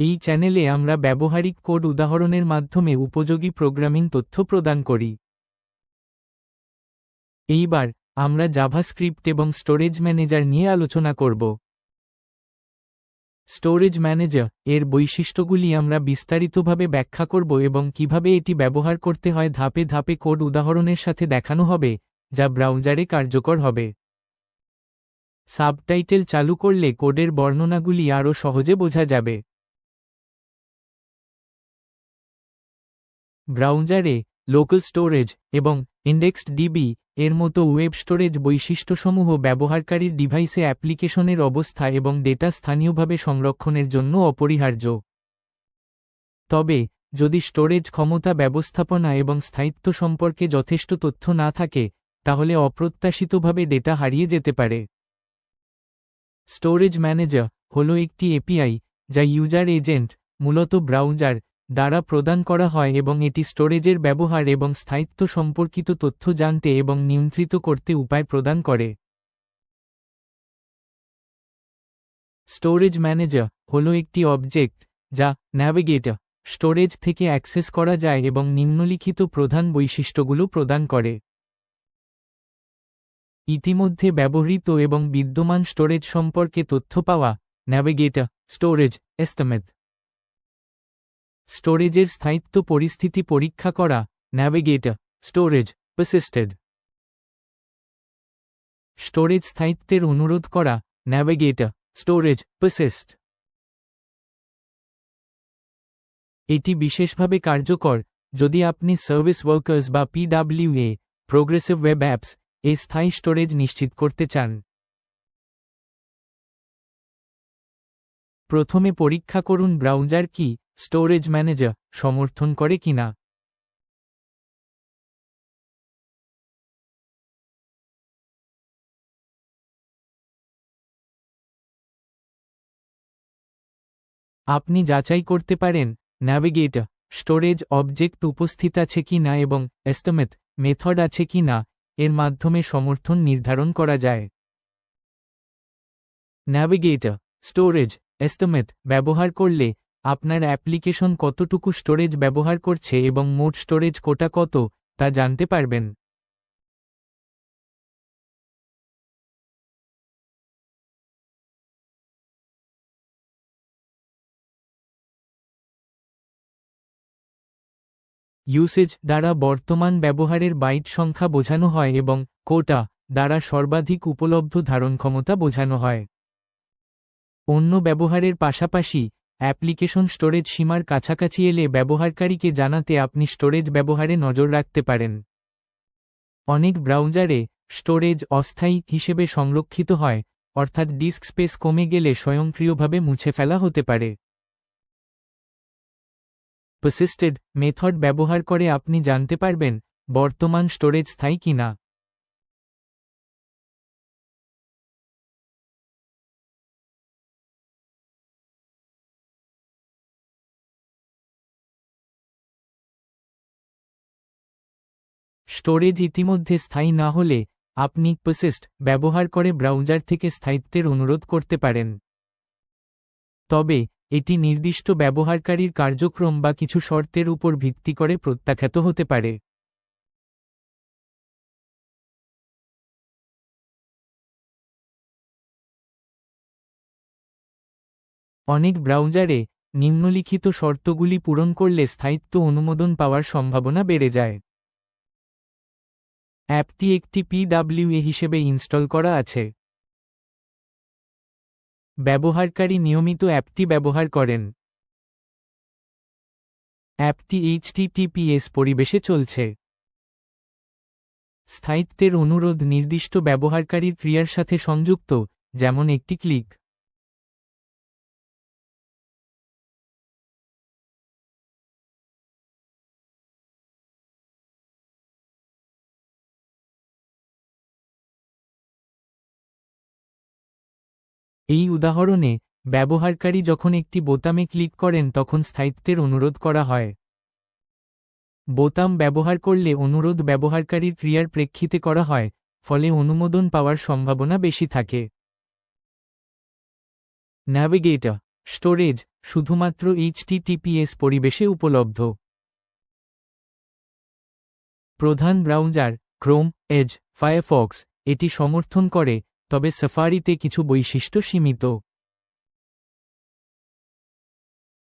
এই চ্যানেলে আমরা ব্যবহারিক কোড উদাহরণের মাধ্যমে উপযোগী প্রোগ্রামিং তথ্য প্রদান করি। এইবার, আমরা জাভাস্ক্রিপ্ট এবং স্টোরেজ ম্যানেজার নিয়ে আলোচনা করব। স্টোরেজ ম্যানেজার, এর বৈশিষ্ট্যগুলি আমরা বিস্তারিতভাবে ব্যাখ্যা করব এবং কীভাবে এটি ব্যবহার করতে হয় ধাপে ধাপে কোড উদাহরণের সাথে দেখানো হবে, যা ব্রাউজারে কার্যকর হবে। সাবটাইটেল চালু করলে কোডের বর্ণনাগুলি আরও সহজে বোঝা যাবে। ব্রাউজারে লোকাল স্টোরেজ এবং ইন্ডেক্সড ডিবি এর মতো ওয়েব স্টোরেজ বৈশিষ্ট্যসমূহ ব্যবহারকারীর ডিভাইসে অ্যাপ্লিকেশনের অবস্থা এবং ডেটা স্থানীয়ভাবে সংরক্ষণের জন্য অপরিহার্য। তবে, যদি স্টোরেজ ক্ষমতা ব্যবস্থাপনা এবং স্থায়িত্ব সম্পর্কে যথেষ্ট তথ্য না থাকে, তাহলে অপ্রত্যাশিতভাবে ডেটা হারিয়ে যেতে পারে। স্টোরেজ ম্যানেজার হল একটি এপিআই যা ইউজার এজেন্ট, মূলত ব্রাউজার দ্বারা প্রদান করা হয় এবং এটি স্টোরেজের ব্যবহার এবং স্থায়িত্ব সম্পর্কিত তথ্য জানতে এবং নিয়ন্ত্রিত করতে উপায় প্রদান করে। স্টোরেজ ম্যানেজার হল একটি অবজেক্ট যা ন্যাভিগেটর স্টোরেজ থেকে অ্যাক্সেস করা যায় এবং নিম্নলিখিত প্রধান বৈশিষ্ট্যগুলো প্রদান করে। ইতিমধ্যে ব্যবহৃত এবং বিদ্যমান স্টোরেজ সম্পর্কে তথ্য পাওয়া ন্যাভিগেটর স্টোরেজ এস্তেমেদ স্টোরেজের স্থায়িত্ব পরিস্থিতি পরীক্ষা করা ন্যাভিগেটর স্টোরেজ পারসিস্টেড স্টোরেজ স্থায়িত্বের অনুরোধ করা ন্যাভিগেটর স্টোরেজ পারসিস্ট এটি বিশেষভাবে কার্যকর, যদি আপনি সার্ভিস ওয়ার্কার্স বা পিডাব্লিউএ প্রোগ্রেসিভ ওয়েব অ্যাপস এ স্থায়ী স্টোরেজ নিশ্চিত করতে চান। প্রথমে পরীক্ষা করুন ব্রাউজার কি স্টোরেজ ম্যানেজার সমর্থন করে কিনা আপনি যাচাই করতে পারেন ন্যাভিগেটর স্টোরেজ অবজেক্ট উপস্থিত আছে কি না এবং এস্তেমেট মেথড আছে কি না, এর মাধ্যমে সমর্থন নির্ধারণ করা যায়। ন্যাভিগেটর স্টোরেজ এস্তেমেট ব্যবহার করলে আপনার অ্যাপ্লিকেশন কতটুকু স্টোরেজ ব্যবহার করছে এবং মোট স্টোরেজ কোটা কত, তা জানতে পারবেন। ইউসেজ দ্বারা বর্তমান ব্যবহারের বাইট সংখ্যা বোঝানো হয় এবং কোটা দ্বারা সর্বাধিক উপলব্ধ ধারণ ক্ষমতা বোঝানো হয়। অন্য ব্যবহারের পাশাপাশি অ্যাপ্লিকেশন স্টোরেজ সীমার কাছাকাছি এলে ব্যবহারকারীকে জানাতে আপনি স্টোরেজ ব্যবহারে নজর রাখতে পারেন। অনেক ব্রাউজারে স্টোরেজ অস্থায়ী হিসেবে সংরক্ষিত হয়, অর্থাৎ ডিস্ক স্পেস কমে গেলে স্বয়ংক্রিয়ভাবে মুছে ফেলা হতে পারে। পারসিস্টেড মেথড ব্যবহার করে আপনি জানতে পারবেন বর্তমান স্টোরেজ স্থায়ী কিনা। স্টোরেজ ইতিমধ্যে স্থায়ী না হলে আপনি পারসিস্ট ব্যবহার করে ব্রাউজার থেকে স্থায়িত্বের অনুরোধ করতে পারেন। তবে, এটি নির্দিষ্ট ব্যবহারকারীর কার্যক্রম বা কিছু শর্তের উপর ভিত্তি করে প্রত্যাখ্যাত হতে পারে। অনেক ব্রাউজারে নিম্নলিখিত শর্তগুলি পূরণ করলে স্থায়িত্ব অনুমোদন পাওয়ার সম্ভাবনা বেড়ে যায়। অ্যাপটি একটি পিডাব্লিউএ হিসেবে ইনস্টল করা আছে। ব্যবহারকারী নিয়মিত অ্যাপটি ব্যবহার করেন। অ্যাপটি এইচটিটিপিএস পরিবেশে চলছে। স্থায়িত্বের অনুরোধ নির্দিষ্ট ব্যবহারকারীর ক্রিয়ার সাথে সংযুক্ত, যেমন একটি ক্লিক। এই উদাহরণে, ব্যবহারকারী যখন একটি বোতামে ক্লিক করেন তখন স্থায়িত্বের অনুরোধ করা হয়। বোতাম ব্যবহার করলে অনুরোধ ব্যবহারকারীর ক্রিয়ার প্রেক্ষিতে করা হয়, ফলে অনুমোদন পাওয়ার সম্ভাবনা বেশি থাকে। ন্যাভিগেটর স্টোরেজ শুধুমাত্র এইচটিটিপিএস পরিবেশে উপলব্ধ। প্রধান ব্রাউজার ক্রোম এজ ফায়ারফক্স এটি সমর্থন করে তবে সাফারিতে কিছু বৈশিষ্ট্য সীমিত।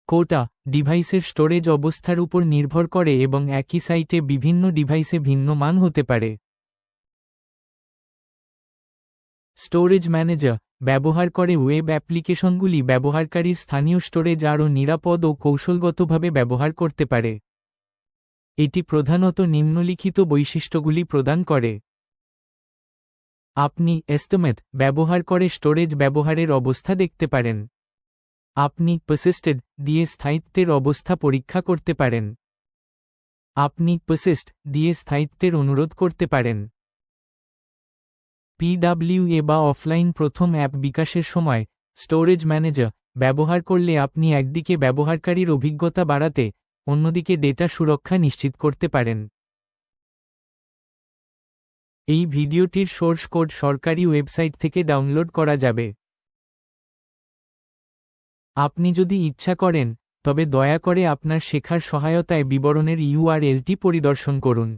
কোটা, ডিভাইসের স্টোরেজ অবস্থার উপর নির্ভর করে এবং একই সাইটে বিভিন্ন ডিভাইসে ভিন্ন মান হতে পারে। স্টোরেজ ম্যানেজার, ব্যবহার করে ওয়েব অ্যাপ্লিকেশনগুলি ব্যবহারকারীর স্থানীয় স্টোরেজ আরও নিরাপদ ও কৌশলগতভাবে ব্যবহার করতে পারে। এটি প্রধানত নিম্নলিখিত বৈশিষ্ট্যগুলি প্রদান করে। আপনি এস্টিমেট ব্যবহার করে স্টোরেজ ব্যবহারের অবস্থা দেখতে পারেন। আপনি পারসিস্টেড দিয়ে স্থায়িত্বের অবস্থা পরীক্ষা করতে পারেন। আপনি পারসিস্ট দিয়ে স্থায়িত্বের অনুরোধ করতে পারেন। পিডাব্লিউএ বা অফলাইন প্রথম অ্যাপ বিকাশের সময় স্টোরেজ ম্যানেজার ব্যবহার করলে আপনি একদিকে ব্যবহারকারীর অভিজ্ঞতা বাড়াতে অন্যদিকে ডেটা সুরক্ষা নিশ্চিত করতে পারেন। এই ভিডিওটির সোর্স কোড সরকারি ওয়েবসাইট থেকে ডাউনলোড করা যাবে। আপনি যদি ইচ্ছা করেন, তবে দয়া করে আপনার শেখার সহায়তায় বিবরণের ইউআরএলটি পরিদর্শন করুন।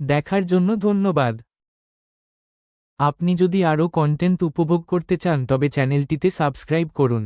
দেখার জন্য ধন্যবাদ। আপনি যদি আরও কন্টেন্ট উপভোগ করতে চান, তবে চ্যানেলটিতে সাবস্ক্রাইব করুন।